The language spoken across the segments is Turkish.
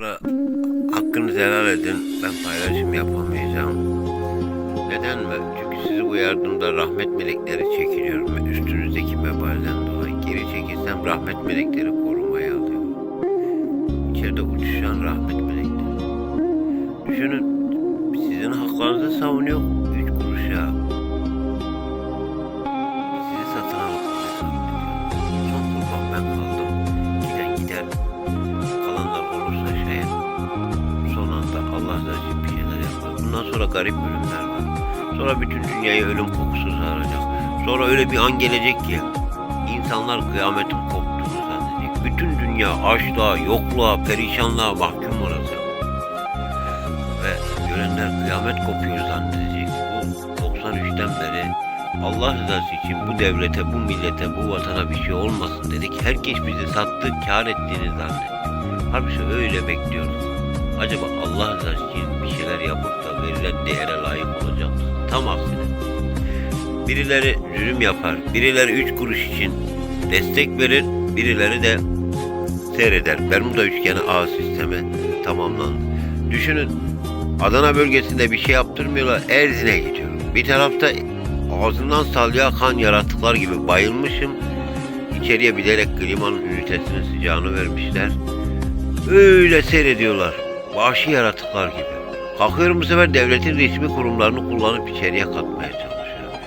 Sonra hakkınızı helal edin. Ben paylaşım yapamayacağım. Neden mi? Çünkü sizi uyardığımda rahmet melekleri çekiliyorum. Üstünüzdeki mebalden dolayı. Geri çekilsem rahmet melekleri korumaya alıyor. İçeride uçuşan rahmet melekleri. Düşünün sizin haklarınızı savunuyor. Üç kuruşa. Garip ölümler var. Sonra bütün dünyayı ölüm kokusu saracak. Sonra öyle bir an gelecek ki insanlar kıyametin koptuğunu zannedecek. Bütün dünya açlığa, yokluğa, perişanlığa mahkum olacak. Ve görenler kıyamet kopuyor zannedecek. Bu 93'ten beri Allah rızası için bu devlete, bu millete, bu vatana bir şey olmasın dedik. Herkes bizi sattı, kar ettiğini zannetti. Halbuki öyle bekliyorduk. Acaba Allah rızası için bir şeyler yapıp da verilen değere layık olacak mısın? Tam aksine. Birileri zulüm yapar, birileri üç kuruş için destek verir, birileri de seyreder. Bermuda üçgeni ağ sistemi tamamlandı. Düşünün Adana bölgesinde bir şey yaptırmıyorlar. Erzin'e gidiyorum. Bir tarafta ağzından salya akan yaratıklar gibi bayılmışım. İçeriye bilerek klimanın ünitesinin sıcağını vermişler. Öyle seyrediyorlar. Vahşi yaratıklar gibi. Kalkıyorum bu sefer devletin resmi kurumlarını kullanıp içeriye katmaya çalışıyorum.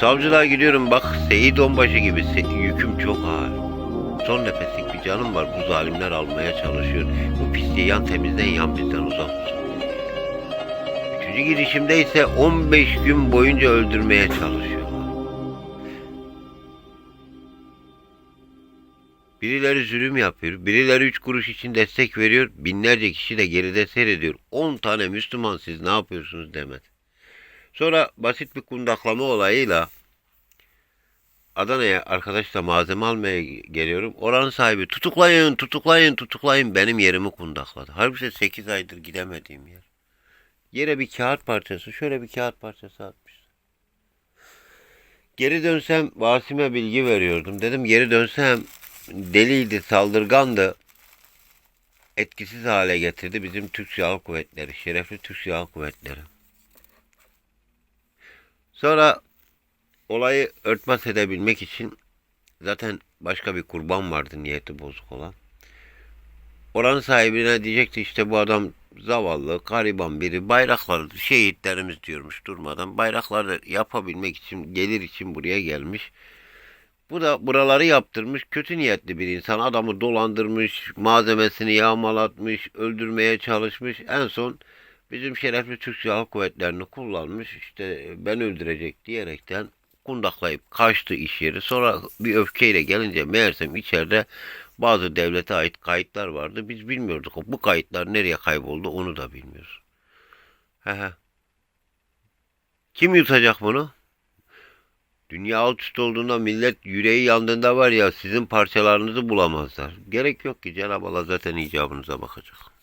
Savcılığa gidiyorum bak Seyit Onbaşı gibi yüküm çok ağır. Son nefeslik bir canım var bu zalimler almaya çalışıyor. Bu pisliği yan temizden yan bizden uzak tut. Üçüncü girişimde ise 15 gün boyunca öldürmeye çalışıyorlar. Birileri zulüm yapıyor, birileri üç kuruş için destek veriyor, binlerce kişi de geride seyrediyor. 10 tane Müslüman siz ne yapıyorsunuz demedi. Sonra basit bir kundaklama olayıyla Adana'ya arkadaşla malzeme almaya geliyorum. Oranın sahibi tutuklayın, tutuklayın, tutuklayın benim yerimi kundakladı. Halbuki 8 aydır gidemediğim yer. Yere bir kağıt parçası, şöyle bir kağıt parçası atmış. Geri dönsem Vasim'e bilgi veriyordum. Dedim geri dönsem deliydi, saldırgandı. Etkisiz hale getirdi bizim Türk Silahlı Kuvvetleri, şerefli Türk Silahlı Kuvvetleri. Sonra olayı örtbas edebilmek için zaten başka bir kurban vardı niyeti bozuk olan. Oranın sahibine diyecekti işte bu adam zavallı, gariban biri. Bayraklar, şehitlerimiz diyormuş durmadan. Bayrakları yapabilmek için, gelir için buraya gelmiş. Bu da buraları yaptırmış. Kötü niyetli bir insan. Adamı dolandırmış, malzemesini yağmalatmış, öldürmeye çalışmış. En son bizim şerefli Türk Silahlı Kuvvetleri'ni kullanmış. İşte ben öldürecek diyerekten kundaklayıp kaçtı iş yeri. Sonra bir öfkeyle gelince meğersem içeride bazı devlete ait kayıtlar vardı. Biz bilmiyorduk. Bu kayıtlar nereye kayboldu onu da bilmiyoruz. Kim yutacak bunu? Dünya alt üst olduğunda millet yüreği yandığında var ya sizin parçalarınızı bulamazlar. Gerek yok ki Cenab-ı Allah zaten icabınıza bakacak.